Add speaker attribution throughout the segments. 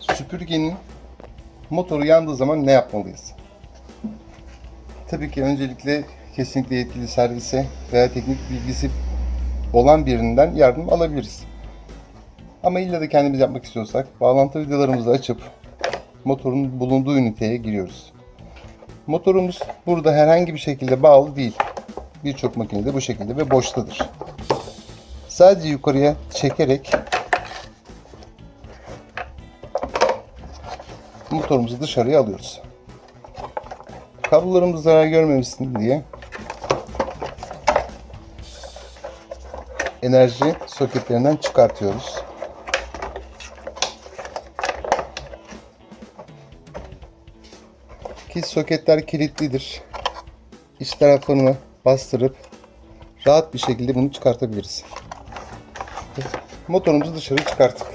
Speaker 1: Süpürgenin motoru yandığı zaman ne yapmalıyız? Tabii ki öncelikle kesinlikle yetkili servise veya teknik bilgisi olan birinden yardım alabiliriz. Ama illa da kendimiz yapmak istiyorsak bağlantı videolarımızı açıp motorun bulunduğu üniteye giriyoruz. Motorumuz burada herhangi bir şekilde bağlı değil. Birçok makinede bu şekilde ve boştadır. Sadece yukarıya çekerek motorumuzu dışarıya alıyoruz. Kablolarımız zarar görmemesin diye enerji soketlerinden çıkartıyoruz. Ki soketler kilitlidir. İç taraflarını bastırıp rahat bir şekilde bunu çıkartabiliriz. Motorumuzu dışarı çıkarttık.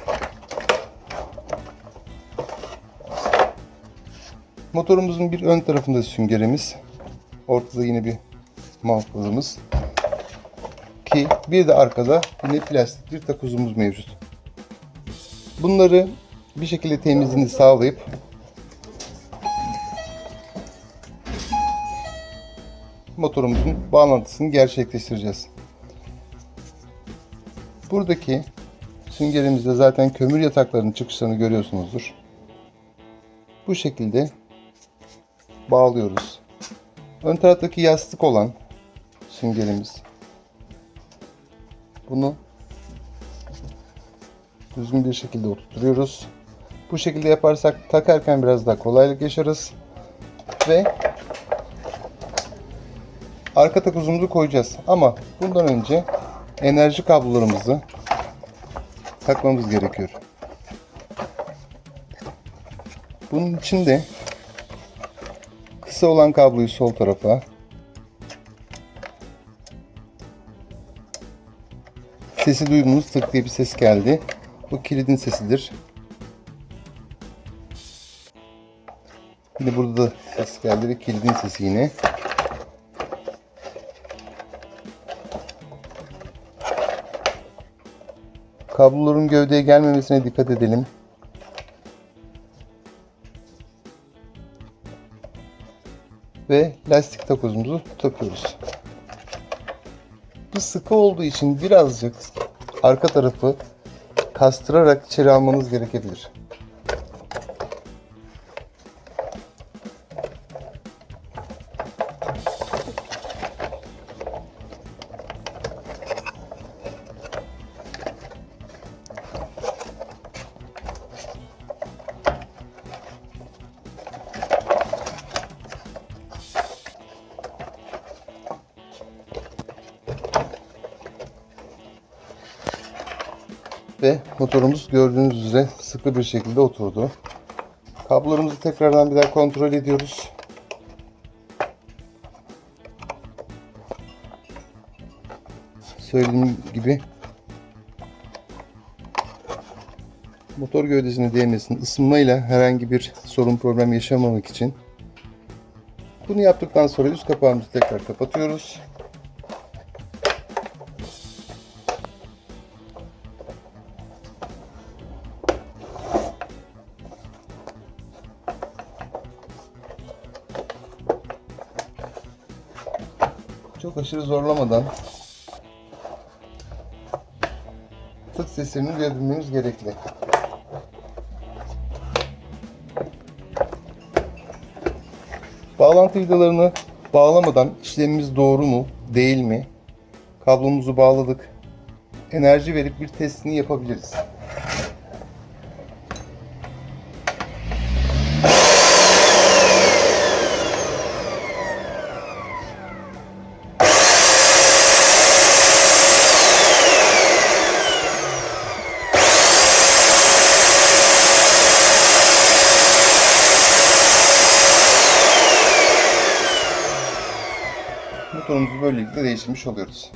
Speaker 1: Motorumuzun bir ön tarafında süngerimiz. Ortada yine bir mountlarımız. Ki bir de arkada yine plastik bir takozumuz mevcut. Bunları bir şekilde temizliğini sağlayıp motorumuzun bağlantısını gerçekleştireceğiz. Buradaki süngerimizde zaten kömür yataklarının çıkışlarını görüyorsunuzdur. Bu şekilde bağlıyoruz. Ön taraftaki yastık olan süngerimiz. Bunu düzgün bir şekilde oturtuyoruz. Bu şekilde yaparsak takarken biraz daha kolaylık yaşarız. Ve arka takozumuzu koyacağız. Ama bundan önce enerji kablolarımızı takmamız gerekiyor. Bunun için de kısa olan kabloyu sol tarafa sesi duydunuz tık diye bir ses geldi. Bu kilidin sesidir. Yine burada da ses geldi ve kilidin sesi yine. Kabloların gövdeye gelmemesine dikkat edelim. Ve lastik takozumuzu takıyoruz. Bu sıkı olduğu için birazcık arka tarafı kastırarak içeri almanız gerekebilir. Ve motorumuz gördüğünüz üzere sıkı bir şekilde oturdu. Kablolarımızı tekrardan bir daha kontrol ediyoruz. Söylediğim gibi motor gövdesine değmesin ısınmayla herhangi bir sorun problem yaşamamak için bunu yaptıktan sonra üst kapağımızı tekrar kapatıyoruz. Çok aşırı zorlamadan tık sesini duyabilmemiz gerekli. Bağlantı vidalarını bağlamadan işlemimiz doğru mu, değil mi? Kablomuzu bağladık. Enerji verip bir testini yapabiliriz. Motorumuzu böylelikle değiştirmiş oluyoruz.